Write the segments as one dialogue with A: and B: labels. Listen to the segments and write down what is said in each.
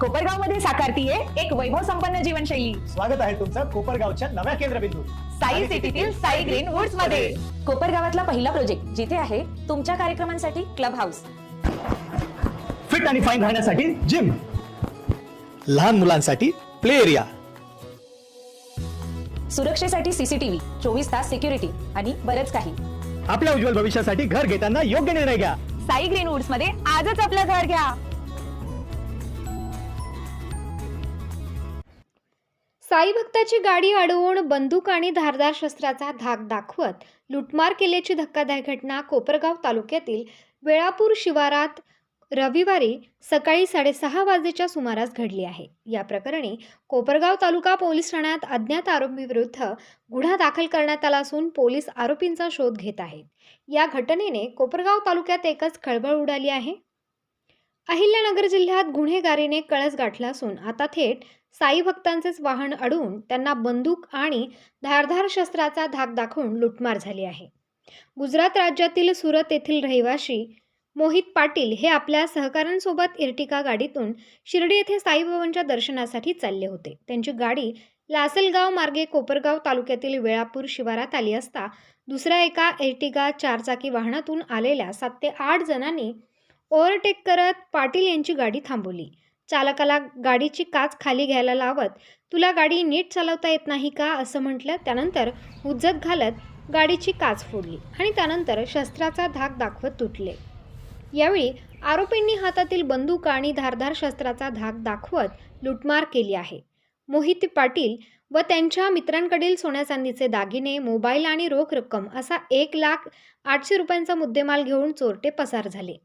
A: कोपरगावमध्ये साकारतीये एक वैभव संपन्न जीवनशैली.
B: स्वागत आहे तुमचं कोपरगावच्या नव्या केंद्रबिंदू.
A: साई सिटीतील साई ग्रीन वुड्समध्ये कोपरगावातला पहिला प्रोजेक्ट जिथे आहे तुमच्या कार्यक्रमांसाठी क्लब हाऊस
B: फिट आणि फाईन राहण्यासाठी जिम लहान मुलांसाठी प्ले एरिया
A: सुरक्षेसाठी सीसीटीव्ही चोवीस तास सिक्युरिटी आणि बरेच काही.
B: आपल्या उज्ज्वल भविष्यासाठी घर घेताना योग्य निर्णय घ्या.
A: साई ग्रीन वुड्समध्ये आजच आपलं घर घ्या.
C: साई भक्ताची गाडी अडवून बंदूक आणि धारदार शस्त्राचा धाक दाखवत लुटमार केल्याची धक्कादायक घटना कोपरगाव तालुक्यातील वेळापूर शिवारात रविवारी सकाळी साडेसहा वाजेच्या सुमारास घडली आहे. या प्रकरणी कोपरगाव तालुका पोलीस ठाण्यात अज्ञात आरोपीविरुद्ध गुन्हा दाखल करण्यात आला असून पोलीस आरोपींचा शोध घेत आहेत. या घटनेने कोपरगाव तालुक्यात एकच खळबळ उडाली आहे. अहिल्यानगर जिल्ह्यात गुन्हेगारीने कळस गाठला असून आता थेट साई भक्तांचेच वाहन अडवून त्यांना बंदूक आणि धारधार शस्त्राचा धाक दाखवून लुटमार झाली आहे. गुजरात राज्यातील सुरत येथील रहिवाशी मोहित पाटील हे आपल्या सहकाऱ्यांसोबत इर्टिका गाडीतून शिर्डी येथे साईबाबांच्या दर्शनासाठी चालले होते. त्यांची गाडी लासलगाव मार्गे कोपरगाव तालुक्यातील वेळापूर शिवारात आली असता दुसऱ्या एका एर्टिगा चारचाकी वाहनातून आलेल्या सात ते आठ जणांनी ओव्हरटेक करत पाटील यांची गाडी थांबवली. चालकाला गाडीची काच खाली घ्यायला लावत तुला गाडी नीट चालवता येत नाही का? असं म्हटलं. त्यानंतर हुज्जत घालत गाडीची काच फोडली आणि त्यानंतर शस्त्राचा धाक दाखवत तुटले. यावेळी आरोपींनी हातातील बंदूक आणि धारधार शस्त्राचा धाक दाखवत लुटमार केली आहे. मोहित पाटील व त्यांच्या मित्रांकडील सोन्या चांदीचे दागिने मोबाईल आणि रोख रक्कम असा एक लाख आठशे रुपयांचा मुद्देमाल घेऊन चोरटे पसार झाले.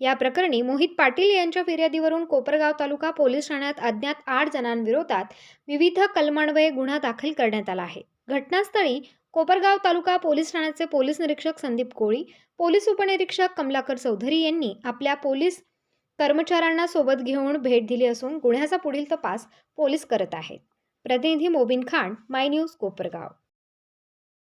C: या प्रकरणी मोहित पाटील यांच्या फिर्यादीवरून कोपरगाव तालुका पोलीस ठाण्यात अज्ञात आठ जणांविरोधात विविध कलमान्वये गुन्हा दाखल करण्यात आला आहे. घटनास्थळी कोपरगाव तालुका पोलीस ठाण्याचे पोलीस निरीक्षक संदीप कोळी पोलीस उपनिरीक्षक कमलाकर चौधरी यांनी आपल्या पोलीस कर्मचाऱ्यांना सोबत घेऊन भेट दिली असून गुन्ह्याचा पुढील तपास पोलीस करत आहेत. प्रतिनिधी मोबिन खान माय न्यूज कोपरगाव.